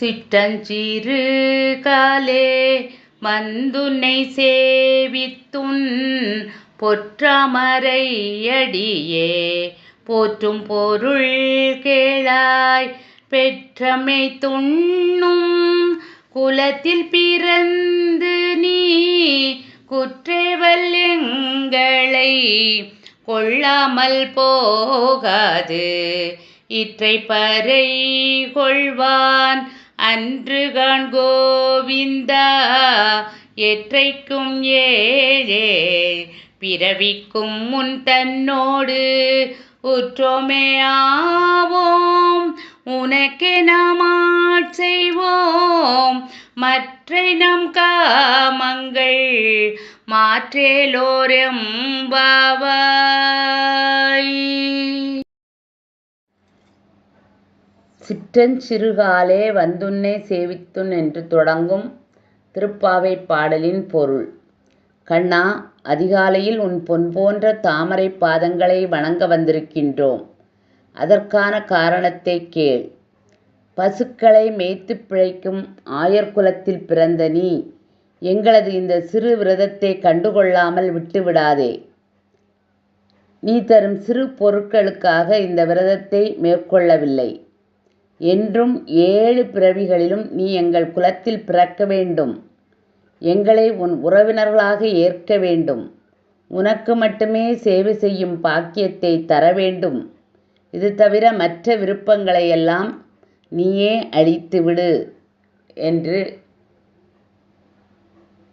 சிட்டஞ்சிறு காலே வந்துன்னை சேவித்துன் பொற்றமரையடியே. போற்றும் பொருள் கேளாய் பெற்றமை துண்ணும் குலத்தில் பிறந்து நீ குற்றேவல் எங்களை கொள்ளாமல் போகாது. இற்றை பறை கொள்வான் அன்றுகாண் கோவிந்தா எற்றைக்கும் ஏழே பிறவிக்கும் முன் தன்னோடு உற்றோமே ஆவோம். உனக்கே நாம் செய்வோம். மற்றை நம் காமங்கள் மாற்றேலோரெம்பாவாய் சிற்றஞ்சிறுகாலே வந்துன்னை சேவித்துன் என்று தொடங்கும் திருப்பாவைப் பாடலின் பொருள். கண்ணா அதிகாலையில் உன் பொன் போன்ற தாமரைப் பாதங்களை வணங்க வந்திருக்கின்றோம். அதற்கான காரணத்தைக் கேள். பசுக்களை மேய்த்துப் பிழைக்கும் ஆயர்குலத்தில் பிறந்த நீ எங்களது இந்த சிறு விரதத்தைக் கண்டுகொள்ளாமல் விட்டுவிடாதே. நீ தரும் சிறு பொருட்களுக்காக இந்த விரதத்தை மேற்கொள்ளவில்லை. என்றும் ஏழு பிறவிகளிலும் நீ எங்கள் குலத்தில் பிறக்க வேண்டும். எங்களை உன் உறவினர்களாக ஏற்க வேண்டும். உனக்கு மட்டுமே சேவை செய்யும் பாக்கியத்தை தர வேண்டும். இது தவிர மற்ற விருப்பங்களையெல்லாம் நீயே அழித்துவிடு என்று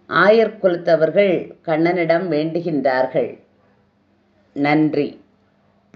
ஆயர் குலத்தவர்கள் கண்ணனிடம் வேண்டுகின்றார்கள். நன்றி.